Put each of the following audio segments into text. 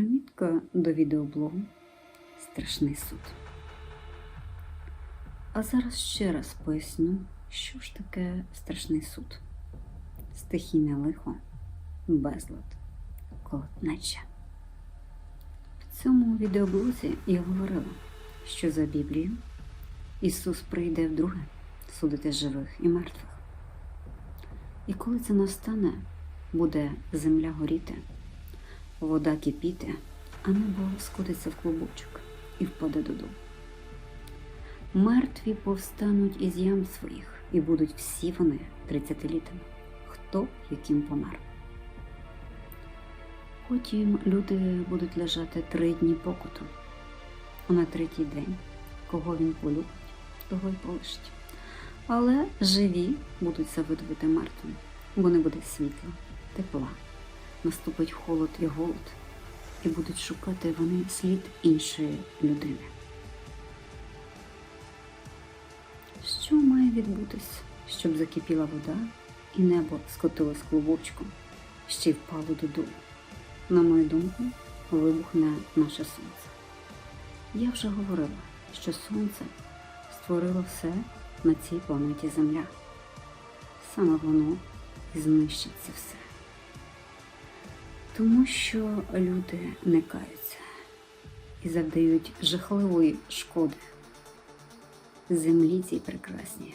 Примітка до відеоблогу Страшний суд. А зараз ще раз поясню, що ж таке страшний суд. Стихійне лихо, безлад, колотнеча. В цьому відеоблозі я говорила, що за Біблією Ісус прийде вдруге судити живих і мертвих. І коли це настане, буде земля горіти, вода кипіти, а небо скотиться в клубочок і впаде додому. Мертві повстануть із ям своїх, і будуть всі вони тридцятилітами, хто яким помер. Потім люди будуть лежати три дні покуту, а на третій день, кого він полюбить, того й полишить. Але живі будуть завидувати мертвим, бо не буде світла, тепла, наступить холод і голод, і будуть шукати вони слід іншої людини. Що має відбутись, щоб закипіла вода і небо скотилось клубочком, ще й впало додолу? На мою думку, вибухне наше сонце. Я вже говорила, що сонце створило все на цій планеті Земля. Саме воно знищить це все. Тому що люди не каються і завдають жахливої шкоди землі цій прекрасній.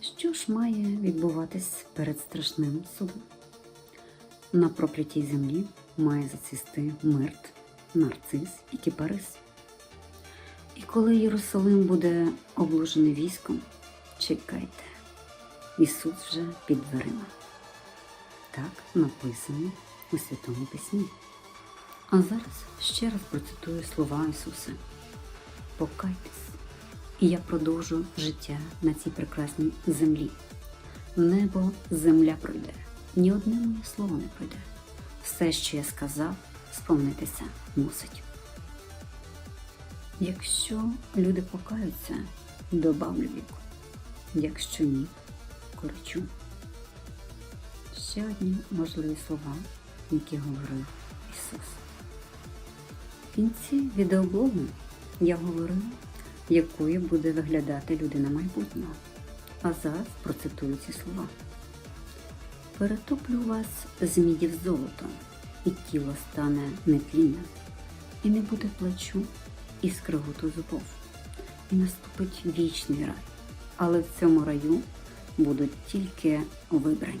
Що ж має відбуватись перед страшним судом? На проклятій землі має зацвісти мирт, нарцис і кипарис. І коли Єрусалим буде обложений військом, чекайте, Ісус вже під дверима. Так написано у Святому Письмі. А зараз ще раз процитую слова Ісуса. Покайтесь, і я продовжу життя на цій прекрасній землі. Небо, земля пройде, ні одне моє слово не пройде. Все, що я сказав, сповнитися мусить. Якщо люди покаються, добавлю віку. Якщо ні, корочу. Ще одні можливі слова, які говорив Ісус. В кінці відеоблогу я говорила, якою буде виглядати людина майбутнього. А зараз процитую ці слова. Перетоплю вас з міді в золото, і тіло стане нетлінним, і не буде плачу і скриготу зубов, і наступить вічний рай. Але в цьому раю будуть тільки вибрані.